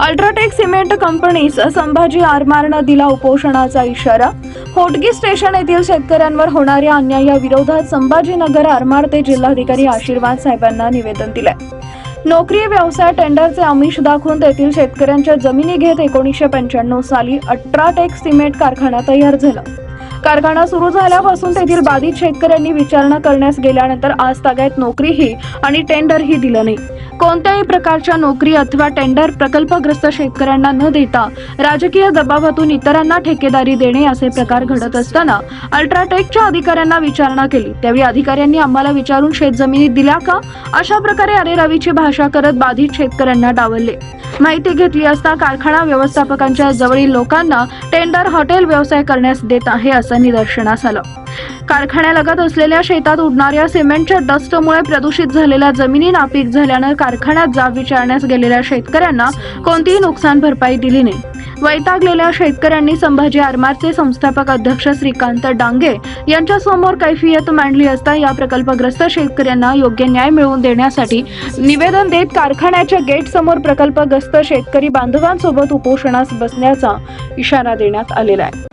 UltraTech cement कंपनीस संभाजी आरमारनं दिला उपोषणाचा इशारा. होटगी स्टेशन येथील शेतकऱ्यांवर होणाऱ्या अन्यायाविरोधात संभाजीनगर आरमार ते जिल्हाधिकारी आशीर्वाद साहेबांना निवेदन दिलंय. नोकरी व्यवसाय टेंडरचे आमिष दाखवून तेथील शेतकऱ्यांच्या जमिनी घेत एकोणीसशे पंच्याण्णव साली अल्ट्राटेक सिमेंट कारखाना तयार झाला. कारखाना सुरू झाल्यापासून तेथील बाधित शेतकऱ्यांनी विचारणा करण्यास गेल्यानंतर आज तागायत नोकरीही आणि टेंडरही दिलं नाही. कोणत्याही प्रकारच्या नोकरी अथवा टेंडर प्रकल्पग्रस्त शेतकऱ्यांना न देता राजकीय दबावातून इतरांना ठेकेदारी देणे असे प्रकार घडत असताना अल्ट्राटेकच्या अधिकाऱ्यांना विचारणा केली. त्यावेळी अधिकाऱ्यांनी आम्हाला विचारून शेतजमिनी दिल्या का? अशा प्रकारे अरेरावीची भाषा करत बाधित शेतकऱ्यांना डावलले. माहिती घेतली असता कारखाना व्यवस्थापकांच्या जवळील लोकांना टेंडर हॉटेल व्यवसाय करण्यास देत आहे असं निदर्शनास आलं. कारखान्यालगत असलेल्या शेतात उडणाऱ्या सिमेंटच्या डस्टमुळे प्रदूषित झालेल्या जमिनी नापीक झाल्यानं कारखान्यात जाब विचारण्यास गेलेल्या शेतकऱ्यांना कोणतीही नुकसान भरपाई दिली नाही. वैतागलेल्या शेतकऱ्यांनी संभाजी आरमारचे संस्थापक अध्यक्ष श्रीकांत डांगे यांच्या समोर कैफियत मांडली असता या प्रकल्पग्रस्त शेतकऱ्यांना योग्य न्याय मिळवून देण्यासाठी निवेदन देत कारखान्याच्या गेट समोर प्रकल्पग्रस्त शेतकरी बांधवांसोबत उपोषणास बसण्याचा इशारा देण्यात आलेला आहे.